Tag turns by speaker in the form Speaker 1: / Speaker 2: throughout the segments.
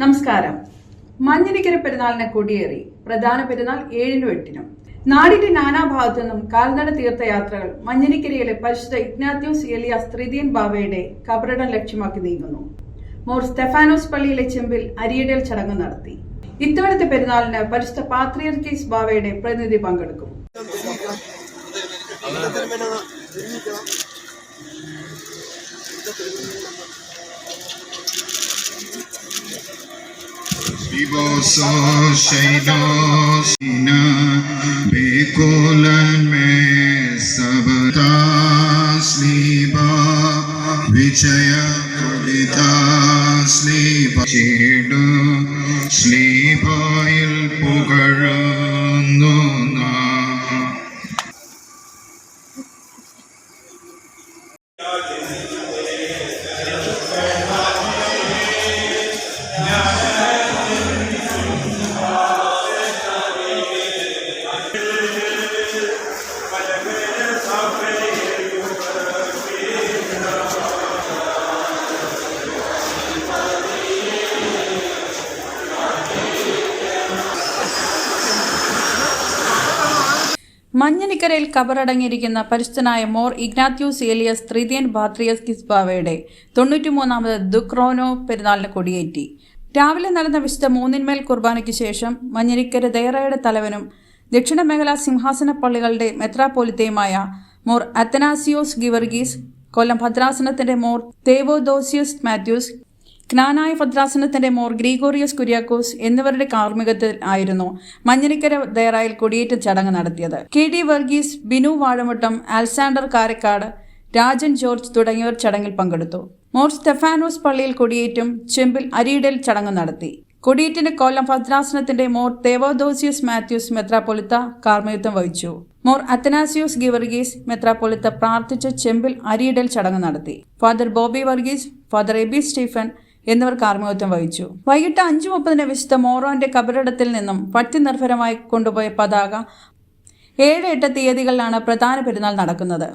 Speaker 1: നമസ്കാരം. മഞ്ഞിനിക്കര പെരുന്നാളിനെ കൊടിയേറി. പ്രധാന പെരുന്നാൾ ഏഴിനും എട്ടിനും. നാടിന്റെ നാനാഭാഗത്തു നിന്നും കാൽനട തീർത്ഥയാത്രകൾ മഞ്ഞിനിക്കരയിലെ പരിശുദ്ധ ഇഗ്നാത്യോസ് എലിയ സ്ത്രീതിയൻ ബാവയുടെ കബറിടം ലക്ഷ്യമാക്കി നീങ്ങുന്നു. മോർ സ്റ്റെഫാനോസ് പള്ളിയിലെ ചെമ്പിൽ അരിയിടൽ ചടങ്ങ് നടത്തി. ഇത്തവണത്തെ പെരുന്നാളിന് പരിശുദ്ധ പാത്രിയർക്കീസ് ബാവയുടെ പ്രതിനിധി പങ്കെടുക്കും.
Speaker 2: Vivoso Shaidos Ina Bekulan Me Sabata Sliba Vichaya Kodita Sliba Chidu Slibail Pugaranu
Speaker 1: മഞ്ഞനിക്കരയിൽ കബറടങ്ങിയിരിക്കുന്ന പരിശുദ്ധനായ മോർ ഇഗ്നാത്യൂസ് ഏലിയസ് ത്രിതിയൻ ബാത്രിയസ് കിസ്ബാവയുടെ തൊണ്ണൂറ്റിമൂന്നാമത് ദുക്രോനോ പെരുന്നാളിന് കൊടിയേറ്റി. രാവിലെ നടന്ന വിശുദ്ധ മൂന്നിന്മേൽ കുർബാനയ്ക്ക് ശേഷം മഞ്ഞനിക്കര ദയറയുടെ തലവനും ദക്ഷിണ മേഖലാ സിംഹാസന പള്ളികളുടെ മെത്രാപോലിത്തയുമായ മോർ അത്തനാസിയോസ് ഗിവർഗീസ് കൊല്ലം ഭദ്രാസനത്തിന്റെ മോർ തേവോദോസിയസ് മാത്യൂസ് ജ്ഞാനായ ഭദ്രാസനത്തിന്റെ മോർ ഗ്രീഗോറിയസ് കുര്യാക്കോസ് എന്നിവരുടെ കാർമ്മികത്തിൽ ആയിരുന്നു മഞ്ഞരിക്കര ദയറായിൽ കൊടിയേറ്റ ചടങ്ങ് നടത്തിയത്. K D Varghese Binu Vazhamuttam Alsander Karakkad Rajan George തുടങ്ങിയവർ ചടങ്ങിൽ പങ്കെടുത്തു. മോർ സ്റ്റെഫാനോസ് പള്ളിയിൽ കൊടിയേറ്റും ചെമ്പിൽ അരിയിടൽ ചടങ്ങ് നടത്തി. കൊടിയേറ്റിന്റെ കൊല്ലം ഭദ്രാസനത്തിന്റെ മോർ തേവോദോസിയസ് മാത്യൂസ് മെത്രാപൊലിത്ത കാർമ്മികത്വം വഹിച്ചു. മോർ അത്തനാസിയോസ് ഗിവർഗീസ് മെത്രാപൊലിത്ത പ്രാർത്ഥിച്ച് ചെമ്പിൽ അരിയിടൽ ചടങ്ങ് നടത്തി. Father Bobby Varghese father Abi Stephen എന്നിവർ കാർമ്മികത്വം വഹിച്ചു. വൈകിട്ട് അഞ്ചു മുപ്പതിന് വിശുദ്ധ മോറോന്റെ കബറിടത്തിൽ നിന്നും പട്ടി നിർഭരമായി കൊണ്ടുപോയ പതാക ഏഴ് എട്ട് തീയതികളിലാണ് പ്രധാന പെരുന്നാൾ നടക്കുന്നത്.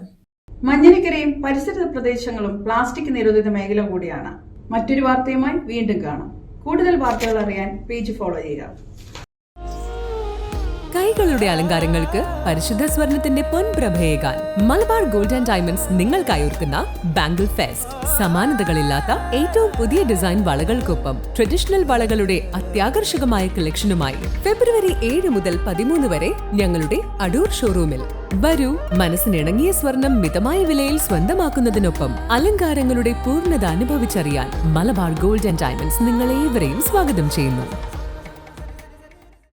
Speaker 1: മഞ്ഞനിക്കരയും പരിസര പ്രദേശങ്ങളും പ്ലാസ്റ്റിക് നിരോധിത മേഖല കൂടിയാണ്. മറ്റൊരു വാർത്തയുമായി വീണ്ടും കാണാം. കൂടുതൽ വാർത്തകൾ അറിയാൻ പേജ് ഫോളോ ചെയ്യുക.
Speaker 3: കൈകളുടെ അലങ്കാരങ്ങൾക്ക് പരിശുദ്ധ സ്വർണത്തിന്റെ പൊൻപ്രഭയേകാൻ മലബാർ ഗോൾഡ് ആൻഡ് ഡയമണ്ട്സ് നിങ്ങൾക്കായി ഒരുക്കുന്ന ബാംഗിൾ ഫെസ്റ്റ്. സമാനതകളില്ലാത്ത ഏറ്റവും പുതിയ ഡിസൈൻ വളകൾക്കൊപ്പം ട്രഡീഷണൽ വളകളുടെ അത്യാകർഷകമായ കളക്ഷനുമായി ഫെബ്രുവരി ഏഴ് മുതൽ പതിമൂന്ന് വരെ ഞങ്ങളുടെ അടൂർ ഷോറൂമിൽ. വരൂ മനസ്സിനിണങ്ങിയ സ്വർണം മിതമായ വിലയിൽ സ്വന്തമാക്കുന്നതിനൊപ്പം അലങ്കാരങ്ങളുടെ പൂർണത അനുഭവിച്ചറിയാൻ മലബാർ ഗോൾഡ് ആൻഡ് ഡയമണ്ട്സ് നിങ്ങളേവരെയും സ്വാഗതം ചെയ്യുന്നു.